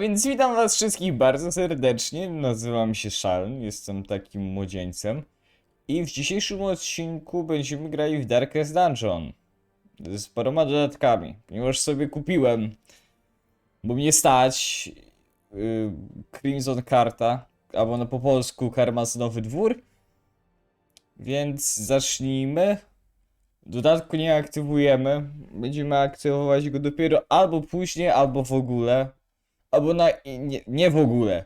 Więc witam was wszystkich bardzo serdecznie, nazywam się Szaln, jestem takim młodzieńcem. I w dzisiejszym odcinku będziemy grali w Darkest Dungeon z paroma dodatkami, ponieważ sobie kupiłem, bo mnie stać, yy, Crimson Karta, albo no po polsku Karmazynowy Dwór, więc zacznijmy. Dodatku nie aktywujemy, będziemy aktywować go dopiero albo później, albo w ogóle. Albo na. Nie, nie w ogóle.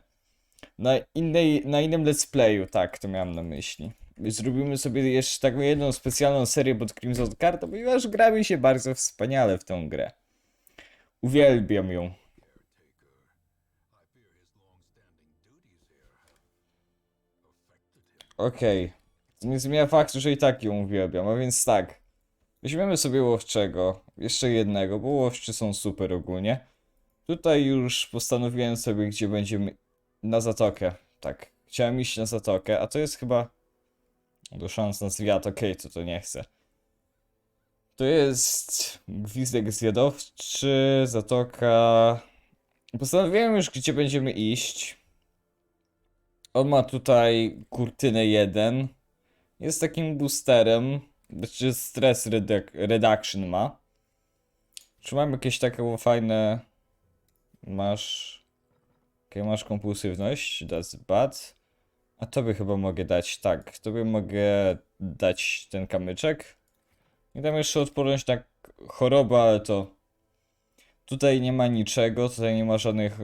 Na, innej, na innym let's playu, tak, to miałem na myśli. Zrobimy sobie jeszcze taką jedną specjalną serię pod Crimson Card, ponieważ gra mi się bardzo wspaniale w tą grę. Uwielbiam ją. Okej. To nie zmienia faktu, że i tak ją uwielbiam, a więc tak. Weźmiemy sobie łowczego, jeszcze jednego, bo łowczy są super ogólnie. Tutaj już postanowiłem sobie, gdzie będziemy. Na zatokę. Tak. Chciałem iść na zatokę, a to jest chyba. Do szans na zwiat, okej, to to nie chcę. To jest gwizdek zwiadowczy, zatoka. Postanowiłem już, gdzie będziemy iść. On ma tutaj kurtynę 1. Jest takim boosterem. Znaczy stress reduc- reduction ma. Czy mam jakieś takie fajne. Masz. Okej, masz kompulsywność, that's bad. A tobie chyba mogę dać, tak. Tobie mogę dać ten kamyczek. I tam jeszcze odporność na chorobę, ale to. Tutaj nie ma niczego, tutaj nie ma żadnych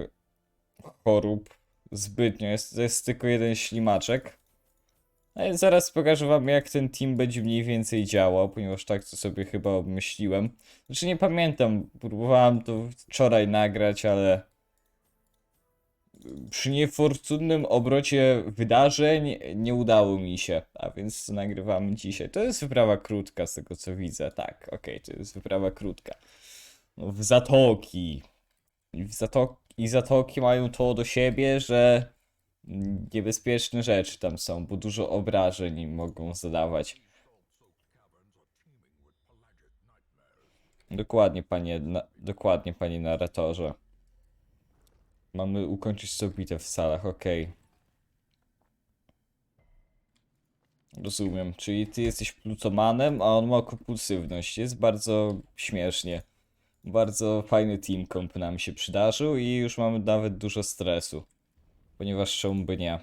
chorób zbytnio. Jest, jest tylko jeden ślimaczek. No zaraz pokażę wam, jak ten team będzie mniej więcej działał, ponieważ tak to sobie chyba obmyśliłem. Znaczy nie pamiętam, próbowałem to wczoraj nagrać, ale przy niefortunnym obrocie wydarzeń nie udało mi się, a więc nagrywamy dzisiaj. To jest wyprawa krótka z tego co widzę, tak, okej, to jest wyprawa krótka. No, w zatoki. I, w zatok I zatoki mają to do siebie, że niebezpieczne rzeczy tam są, bo dużo obrażeń mogą zadawać. Dokładnie, panie, na, dokładnie, panie narratorze. Mamy ukończyć sobie bitwę w salach, okej. Rozumiem, czyli ty jesteś plutomanem, a on ma kompulsywność. Jest bardzo śmiesznie. Bardzo fajny team comp nam się przydarzył i już mamy nawet dużo stresu. Ponieważ czemu by nie?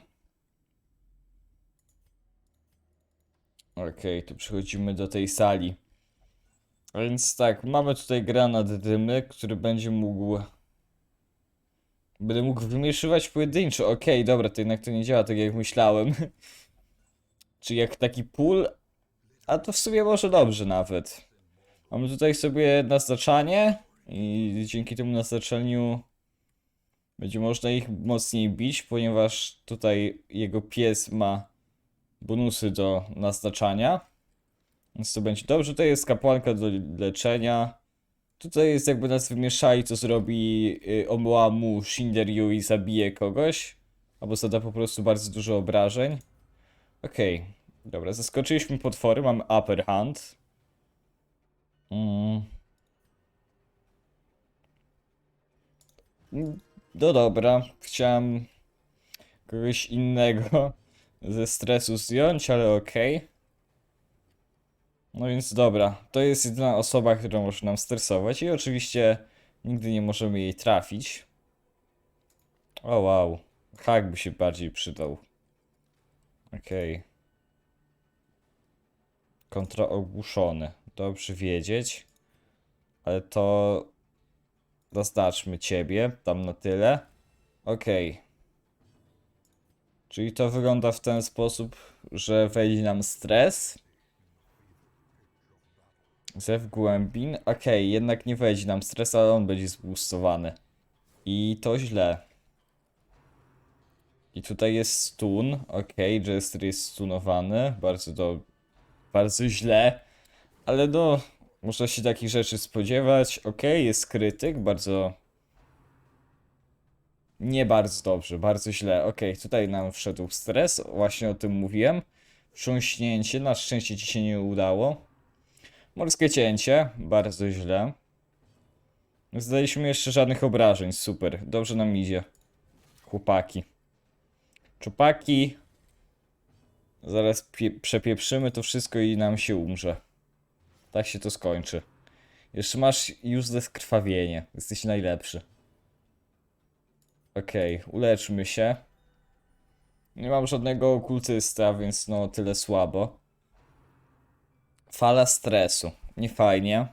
Okej, to przechodzimy do tej sali. A więc tak, mamy tutaj granat dymny, który będzie mógł... Będę mógł wymieszywać pojedynczo. Okej, dobra, to jednak to nie działa tak jak myślałem. Czy jak taki pól? A to w sumie może dobrze nawet. Mamy tutaj sobie naznaczanie i dzięki temu naznaczeniu będzie można ich mocniej bić, ponieważ tutaj jego pies ma bonusy do naznaczania. Więc to będzie dobrze. Tutaj jest kapłanka do leczenia. Tutaj jest jakby nas wymieszali, co zrobi y, Omuamu Shinderyu i zabije kogoś. Albo zada po prostu bardzo dużo obrażeń. Okej, dobra, zaskoczyliśmy potwory, mamy upper hand. Mm. No dobra, chciałem kogoś innego ze stresu zdjąć, ale okej. No więc dobra, to jest jedyna osoba, która może nam stresować i oczywiście nigdy nie możemy jej trafić. O wow, hak by się bardziej przydał. Okej. Kontra ogłuszony. Dobrze wiedzieć. Ale to zaznaczmy ciebie tam na tyle. Okej. Czyli to wygląda w ten sposób, że wejdzie nam stres. Zew głębin. Okej, jednak nie wejdzie nam stres, ale on będzie zboostowany. I to źle. I tutaj jest stun. Okej, Jester jest stunowany. Bardzo do... Bardzo źle. Ale no... Można się takich rzeczy spodziewać. Okej, jest krytyk. Bardzo... Nie bardzo dobrze, bardzo źle. Okej, tutaj nam wszedł stres. Właśnie o tym mówiłem. Wstrząśnięcie. Na szczęście ci się nie udało. Morskie cięcie. Bardzo źle. Zdaliśmy jeszcze żadnych obrażeń, super. Dobrze nam idzie. Chłopaki. Czupaki. Zaraz pie- przepieprzymy to wszystko i nam się umrze. Tak się to skończy. Jeszcze masz useless krwawienie. Jesteś najlepszy. Okej, uleczmy się. Nie mam żadnego okultysta, więc no tyle słabo. Fala stresu. Nie fajnie.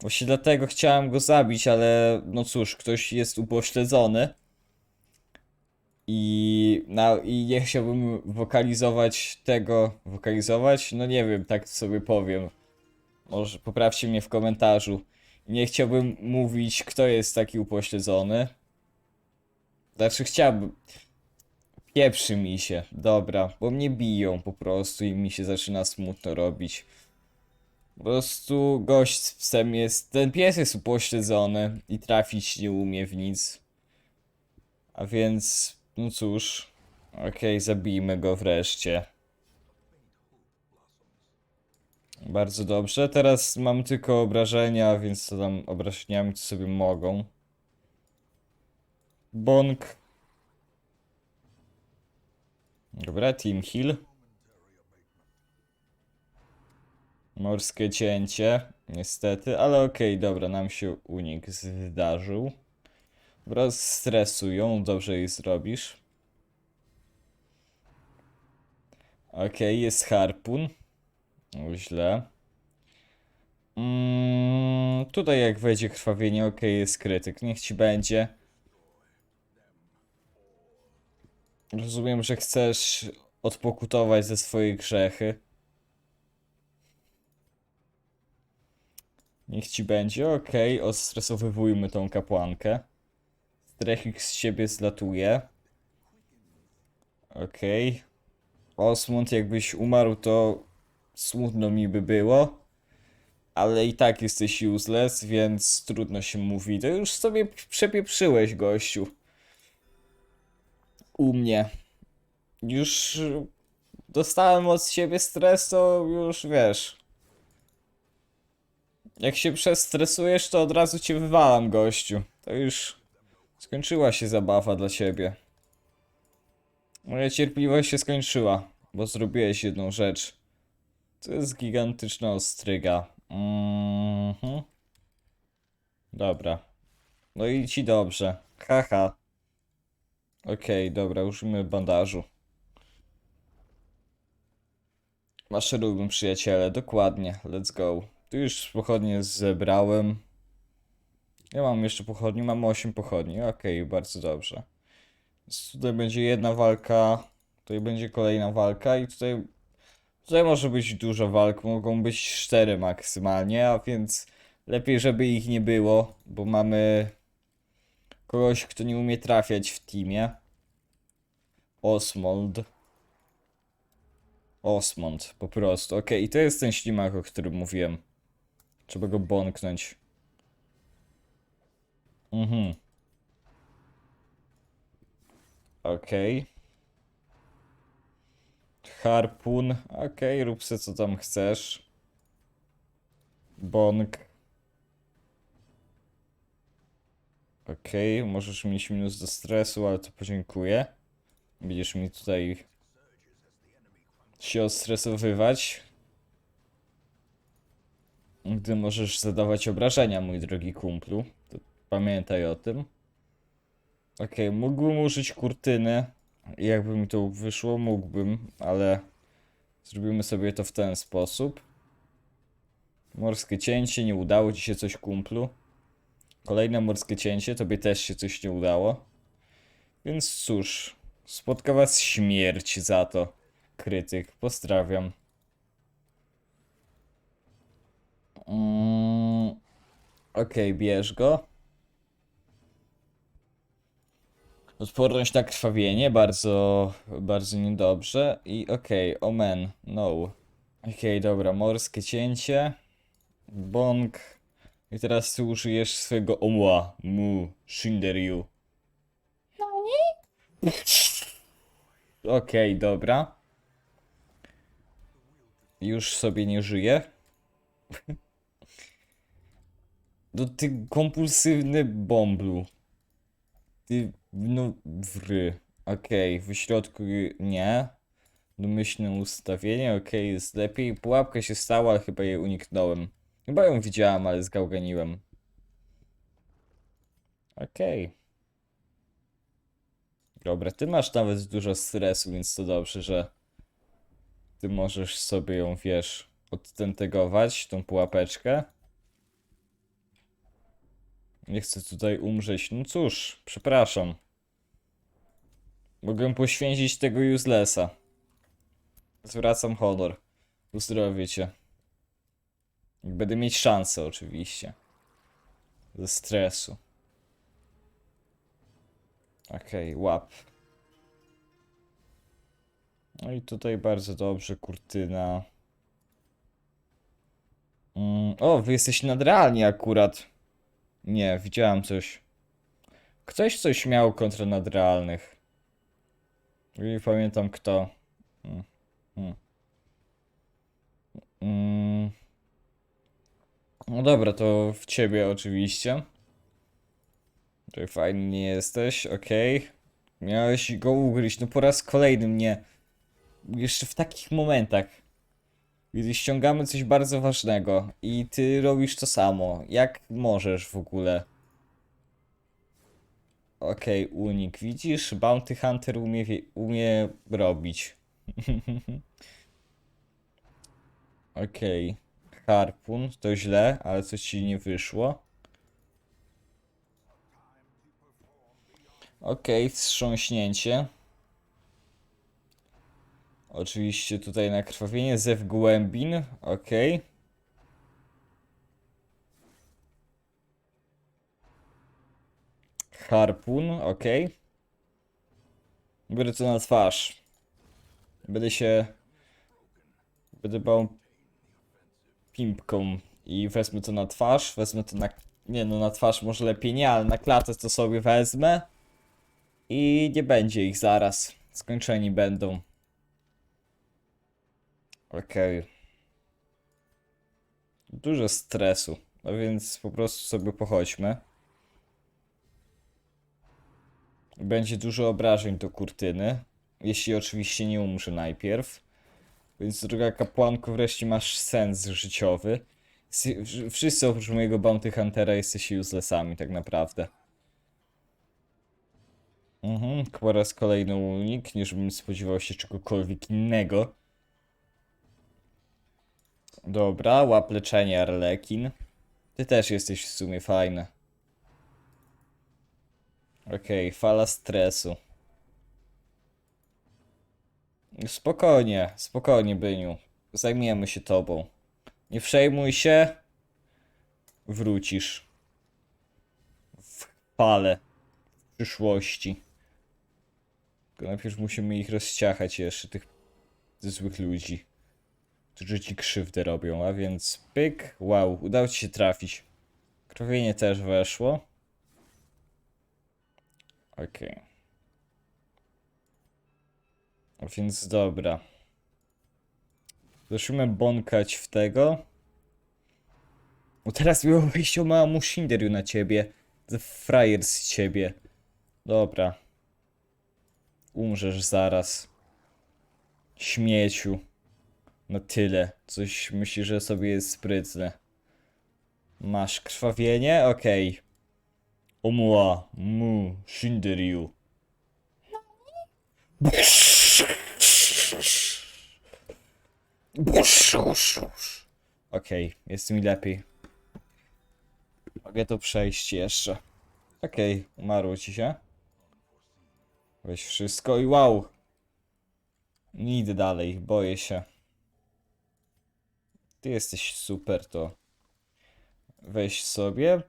Właśnie dlatego chciałem go zabić, ale no cóż, ktoś jest upośledzony. I, na, I nie chciałbym wokalizować tego. Wokalizować? No nie wiem, tak sobie powiem. Może poprawcie mnie w komentarzu. Nie chciałbym mówić, kto jest taki upośledzony. Znaczy, chciałbym. Pieprzy mi się, dobra, bo mnie biją po prostu i mi się zaczyna smutno robić. Po prostu gość z psem jest. Ten pies jest upośledzony i trafić nie umie w nic. A więc, no cóż. Okej, zabijmy go wreszcie. Bardzo dobrze. Teraz mam tylko obrażenia, więc to tam obrażeniami to sobie mogą. Bonk. Dobra, Team Hill. Morskie cięcie, niestety, ale okej, dobra, nam się unik zdarzył. Stresują, dobrze jej zrobisz. Okej, jest harpun. Źle. Mm, tutaj jak wejdzie krwawienie, okej, jest krytyk, niech ci będzie. Rozumiem, że chcesz odpokutować ze swojej grzechy. Niech ci będzie, okej, odstresowywujmy tą kapłankę. Strechik z siebie zlatuje. Okej. Osmund, jakbyś umarł, to smutno mi by było. Ale i tak jesteś useless, więc trudno się mówi. To już sobie przepieprzyłeś, gościu. U mnie. Już dostałem od siebie stres, to już wiesz. Jak się przestresujesz, to od razu cię wywalam, gościu. To już skończyła się zabawa dla ciebie. Moja cierpliwość się skończyła, bo zrobiłeś jedną rzecz. To jest gigantyczna ostryga. Mhm. Dobra. No i ci dobrze. Haha. Okej, dobra, użyjmy bandażu. Maszerujmy, przyjaciele, dokładnie, let's go. Tu już pochodnie zebrałem. Ja mam jeszcze pochodni, mam 8 pochodni, okej, bardzo dobrze. Więc tutaj będzie jedna walka, tutaj będzie kolejna walka i tutaj... Tutaj może być dużo walk, mogą być 4 maksymalnie, a więc lepiej, żeby ich nie było, bo mamy kogoś, kto nie umie trafiać w teamie. Osmold. Osmond, po prostu. Okej, i to jest ten ślimak, o którym mówiłem. Trzeba go bonknąć. Mhm. Okej. Harpun. Okej, rób se co tam chcesz. Bonk. Okej, możesz mieć minus do stresu, ale to podziękuję. Będziesz mi tutaj się ostresowywać. Gdy możesz zadawać obrażenia, mój drogi kumplu. Pamiętaj o tym. Okej, mógłbym użyć kurtyny. Jakby mi to wyszło, mógłbym, ale zrobimy sobie to w ten sposób. Morskie cięcie, nie udało ci się coś, kumplu. Kolejne morskie cięcie, tobie też się coś nie udało. Więc cóż, spotka was śmierć za to. Krytyk, pozdrawiam. Mm, Okej, bierz go. Odporność na krwawienie, bardzo, bardzo niedobrze. I okej, omen, no. Okej, dobra, morskie cięcie. Bong. I teraz ty użyjesz swojego omła. Mu, Shinderyu. No nie? Okej, dobra. Już sobie nie żyje. No ty kompulsywny bomblu. Ty, no, wry. Okej, w środku nie. Domyślne ustawienie, okej, jest lepiej. Pułapka się stała, ale chyba jej uniknąłem. Chyba ją widziałem, ale zgałganiłem. Okej. Dobra, ty masz nawet dużo stresu, więc to dobrze, że ty możesz sobie ją, wiesz, odtentegować, tą pułapeczkę. Nie chcę tutaj umrzeć. No cóż, przepraszam. Mogę poświęcić tego uselessa. Zwracam honor. Uzdrowię cię. Będę mieć szansę, oczywiście. Ze stresu. Okej, łap. No i tutaj bardzo dobrze, kurtyna. Mm, o, wy jesteście nadrealni akurat. Nie, widziałem coś. Ktoś coś miał kontra nadrealnych. Nie pamiętam kto. Mm, mm. Mm. No dobra, to w ciebie oczywiście. Tutaj fajnie nie jesteś, okej. Miałeś go ugryźć, no po raz kolejny mnie. Jeszcze w takich momentach. Gdy ściągamy coś bardzo ważnego i ty robisz to samo. Jak możesz w ogóle? Okej, unik. Widzisz? Bounty Hunter umie, umie robić. Okej. Harpun, to źle, ale coś ci nie wyszło. Okej, wstrząśnięcie. Oczywiście tutaj nakrwawienie, zew głębin, okej. Harpun, okej. Biorę to na twarz. Będę się... Będę bał pimpką i wezmę to na twarz, wezmę to na... Nie no, na twarz może lepiej nie, ale na klatę to sobie wezmę. I nie będzie ich zaraz. Skończeni będą. Okej. Dużo stresu. No więc po prostu sobie pochodźmy. Będzie dużo obrażeń do kurtyny. Jeśli oczywiście nie umrze najpierw. Więc droga kapłanko, wreszcie masz sens życiowy. Wszyscy oprócz mojego Bounty Huntera jesteście uselessami tak naprawdę. Mhm, po raz kolejny unik, nie żebym spodziewał się czegokolwiek innego. Dobra, łap leczenie Arlekin. Ty też jesteś w sumie fajny. Okej, fala stresu. Spokojnie, spokojnie, Byniu. Zajmiemy się tobą. Nie przejmuj się. Wrócisz. W fale. W przyszłości. Tylko najpierw musimy ich rozciachać jeszcze, tych złych ludzi. Którzy ci krzywdę robią, a więc pyk. Wow, udało ci się trafić. Krwawienie też weszło. Okej. A Więc dobra. Zaczniemy bąkać w tego. O teraz miło wyjść o małemu Shinderyu na ciebie. The frajer z ciebie. Dobra. Umrzesz zaraz. Śmieciu. Na tyle. Coś myśli, że sobie jest sprytny. Masz krwawienie? Okej. Omua, mu, Shinderyu. Okej, jest mi lepiej. Mogę to przejść jeszcze. Okej, umarło ci się. Weź wszystko i wow. Nie idę dalej, boję się. Ty jesteś super, to weź sobie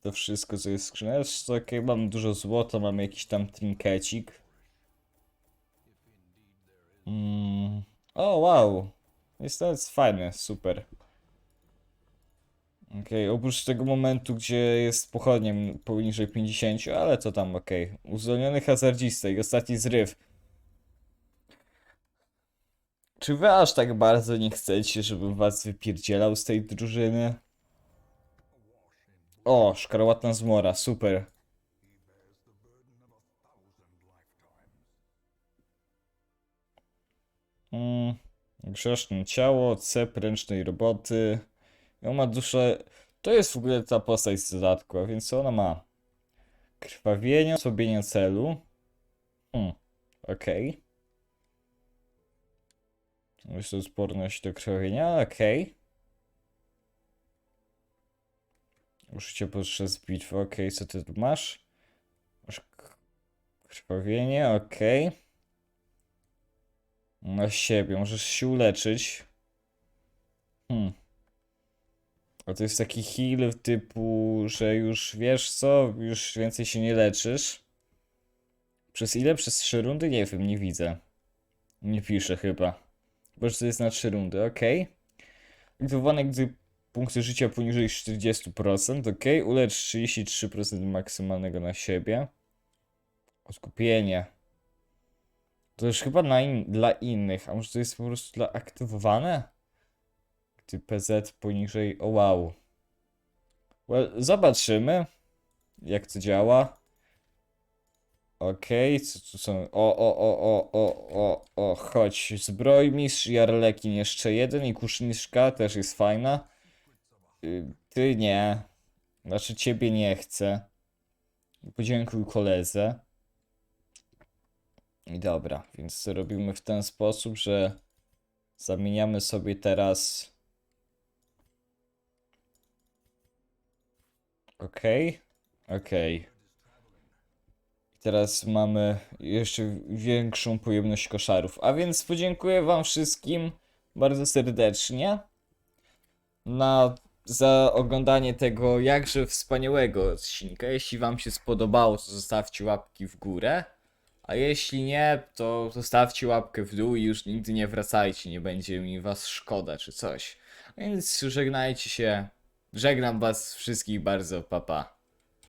to wszystko, co jest w skrzyneczce. Okej, mam dużo złota, mam jakiś tam trinkecik. Mm. O, wow. Jest to jest fajne, super. Okej, oprócz tego momentu, gdzie jest pochodniem poniżej 50, ale to tam okej. Uzdolniony hazardzista i ostatni zryw. Czy wy aż tak bardzo nie chcecie, żebym was wypierdzielał z tej drużyny? O, szkarłatna zmora, super. Mm, grzeszne ciało, cep ręcznej roboty. On ma duszę. To jest w ogóle ta postać z dodatku, a więc co ona ma? Krwawienie, osłabienie celu. Hmm, okej. Jest to do krwawienia, okej. Użycie podczas bitwy, okej, co ty tu masz? Masz krwawienie, okej. Na siebie, możesz się uleczyć. Hmm. A to jest taki heal typu, że już wiesz co, już więcej się nie leczysz. Przez ile? Przez 3 rundy? Nie wiem, nie widzę. Nie piszę chyba. Bo to jest na 3 rundy, okej. Aktywowane, gdy punkty życia poniżej 40%, ok. Ulecz 33% maksymalnego na siebie. Odkupienie. To już chyba na in dla innych, a może to jest po prostu dla aktywowane? Gdy PZ poniżej. O wow. Well, zobaczymy, jak to działa. Okej, co tu są? O, o, o, o, o, o, o, chodź. Zbrojmistrz i Arlekin jeszcze jeden i kuszniczka też jest fajna. Y, Ty nie. Znaczy ciebie nie chcę. Podziękuj koledze. I dobra, więc robimy w ten sposób, że zamieniamy sobie teraz. Okej, okej. Teraz mamy jeszcze większą pojemność koszarów. A więc podziękuję Wam wszystkim bardzo serdecznie na, za oglądanie tego jakże wspaniałego odcinka. Jeśli Wam się spodobało, to zostawcie łapki w górę. A jeśli nie, to zostawcie łapkę w dół i już nigdy nie wracajcie, nie będzie mi Was szkoda czy coś. A Więc żegnajcie się. Żegnam Was wszystkich bardzo, papa. Pa.